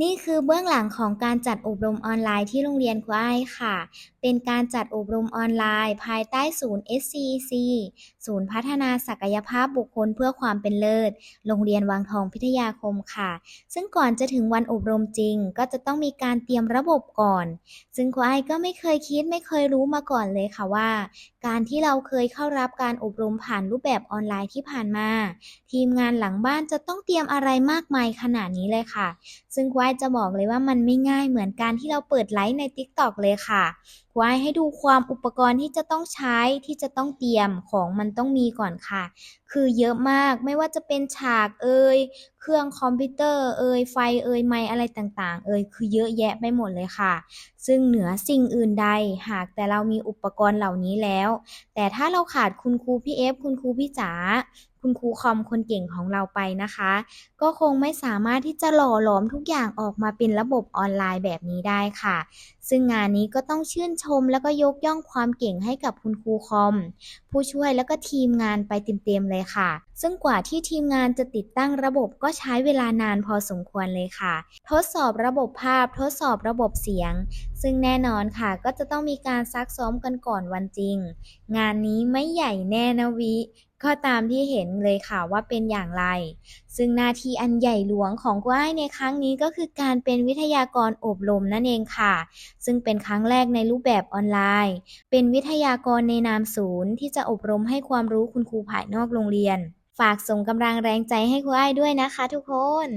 นี่คือเบื้องหลังของการจัดอบรมออนไลน์ที่โรงเรียนครูอ้ายค่ะ เป็นการจัดอบรมออนไลน์ ภายใต้ศูนย์ SCEC ศูนย์พัฒนาศักยภาพบุคคลเพื่อความเป็นเลิศ โรงเรียนวังทองพิทยาคมค่ะ ซึ่งก่อนจะถึงวันอบรมจริง ก็จะต้องมีการเตรียมระบบก่อน ซึ่งครูอ้ายก็ไม่เคยคิดไม่เคยรู้มาก่อนเลยค่ะว่า การที่เราเคยเข้ารับการอบรมผ่านรูปแบบออนไลน์ที่ผ่านมา ทีมงานหลังบ้านจะต้องเตรียมอะไรมากมายขนาดนี้เลยค่ะ ซึ่งควายจะบอกเลยว่ามันไม่ง่ายเหมือนการที่เราเปิดไลฟ์ใน TikTok เลยค่ะควายให้ดูความอุปกรณ์ที่จะต้องใช้ที่จะต้องเตรียมของมันต้องมีก่อนค่ะ คือเยอะมากไม่ว่าจะเป็นฉากเอ่ย เครื่องคอมพิวเตอร์เอ่ยไฟเอ่ยไมค์อะไรต่างๆ เอ่ยคือเยอะแยะไปหมดเลยค่ะ ซึ่งเหนือสิ่งอื่นใดหากแต่เรามีอุปกรณ์เหล่านี้แล้ว แต่ถ้าเราขาดคุณครูพี่เอฟคุณครูพี่จ๋าคุณครูคอมคนเก่งของเราไปนะคะ ก็คงไม่สามารถที่จะหล่อหลอมทุกอย่างออกมาเป็นระบบออนไลน์แบบนี้ได้ค่ะ ซึ่งงานนี้ก็ต้องชื่นชมแล้วก็ยกย่องความเก่งให้กับคุณครูคอม ผู้ช่วยแล้วก็ทีมงานไปเต็มๆเลยค่ะ ซึ่งกว่าที่ทีมงานจะติดตั้งระบบก็ใช้เวลานานพอสมควรเลยค่ะ ทดสอบระบบภาพ ทดสอบระบบเสียง ซึ่งแน่นอนค่ะ ก็จะต้องมีการซักซ้อมกันก่อนวันจริง งานนี้ไม่ใหญ่แน่นะวิ ก็ตามที่เห็นเลยค่ะว่าเป็นอย่างไร ซึ่งหน้าที่อันใหญ่หลวงของก้ยในครั้งนี้ก็คือการเป็นวิทยากรอบรมนั่นเองค่ะ ซึ่งเป็นครั้งแรกในรูปแบบออนไลน์ เป็นวิทยากรในนามศูนย์ ที่จะอบรมให้ความรู้คุณครูภายนอกโรงเรียน ฝากส่งกำลังแรงใจให้ครูอ้ายด้วยนะคะทุกคน